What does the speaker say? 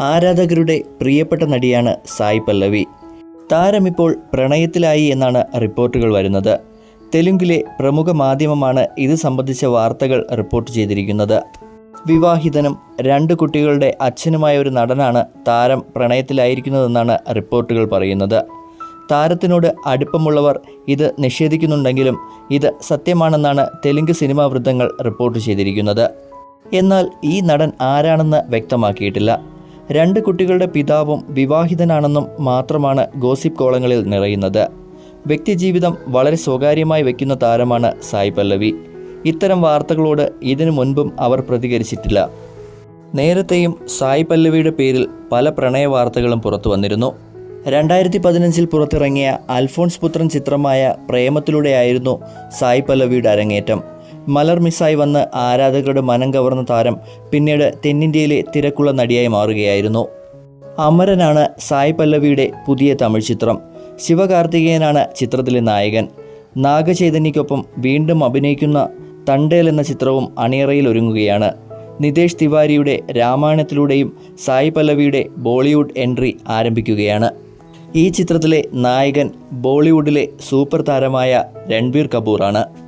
ആരാധകരുടെ പ്രിയപ്പെട്ട നടിയാണ് സായ് പല്ലവി. താരം ഇപ്പോൾ പ്രണയത്തിലായി എന്നാണ് റിപ്പോർട്ടുകൾ വരുന്നത്. തെലുങ്കിലെ പ്രമുഖ മാധ്യമമാണ് ഇത് സംബന്ധിച്ച വാർത്തകൾ റിപ്പോർട്ട് ചെയ്തിരിക്കുന്നത്. വിവാഹിതനും രണ്ട് കുട്ടികളുടെ അച്ഛനുമായ ഒരു നടനാണ് താരം പ്രണയത്തിലായിരിക്കുന്നതെന്നാണ് റിപ്പോർട്ടുകൾ പറയുന്നത്. താരത്തിനോട് അടുപ്പമുള്ളവർ ഇത് നിഷേധിക്കുന്നുണ്ടെങ്കിലും ഇത് സത്യമാണെന്നാണ് തെലുങ്ക് സിനിമാ വൃത്തങ്ങൾ റിപ്പോർട്ട് ചെയ്തിരിക്കുന്നത്. എന്നാൽ ഈ നടൻ ആരാണെന്ന് വ്യക്തമാക്കിയിട്ടില്ല. രണ്ട് കുട്ടികളുടെ പിതാവും വിവാഹിതനാണെന്നും മാത്രമാണ് ഗോസിപ്പ് കോളങ്ങളിൽ നിറയുന്നത്. വ്യക്തിജീവിതം വളരെ സ്വകാര്യമായി വയ്ക്കുന്ന താരമാണ് സായി പല്ലവി. ഇത്തരം വാർത്തകളോട് ഇതിനു മുൻപും അവർ പ്രതികരിച്ചിട്ടില്ല. നേരത്തെയും സായി പല്ലവിയുടെ പേരിൽ പല പ്രണയ വാർത്തകളും പുറത്തു വന്നിരുന്നു. രണ്ടായിരത്തി പതിനഞ്ചിൽ പുറത്തിറങ്ങിയ അൽഫോൺസ് പുത്രൻ ചിത്രമായ പ്രേമത്തിലൂടെയായിരുന്നു സായി പല്ലവിയുടെ അരങ്ങേറ്റം. മലർ മിസ്സായി വന്ന് ആരാധകരുടെ മനം കവർന്ന താരം പിന്നീട് തെന്നിന്ത്യയിലെ തിരക്കുള്ള നടിയായി മാറുകയായിരുന്നു. അമരനാണ് സായി പല്ലവിയുടെ പുതിയ തമിഴ് ചിത്രം. ശിവകാർത്തികേയനാണ് ചിത്രത്തിലെ നായകൻ. നാഗചൈതന്യയ്ക്കൊപ്പം വീണ്ടും അഭിനയിക്കുന്ന തണ്ടേൽ എന്ന ചിത്രവും അണിയറയിൽ ഒരുങ്ങുകയാണ്. നിതേഷ് തിവാരിയുടെ രാമായണത്തിലൂടെയും സായി പല്ലവിയുടെ ബോളിവുഡ് എൻട്രി ആരംഭിക്കുകയാണ്. ഈ ചിത്രത്തിലെ നായകൻ ബോളിവുഡിലെ സൂപ്പർ താരമായ രൺബീർ കപൂറാണ്.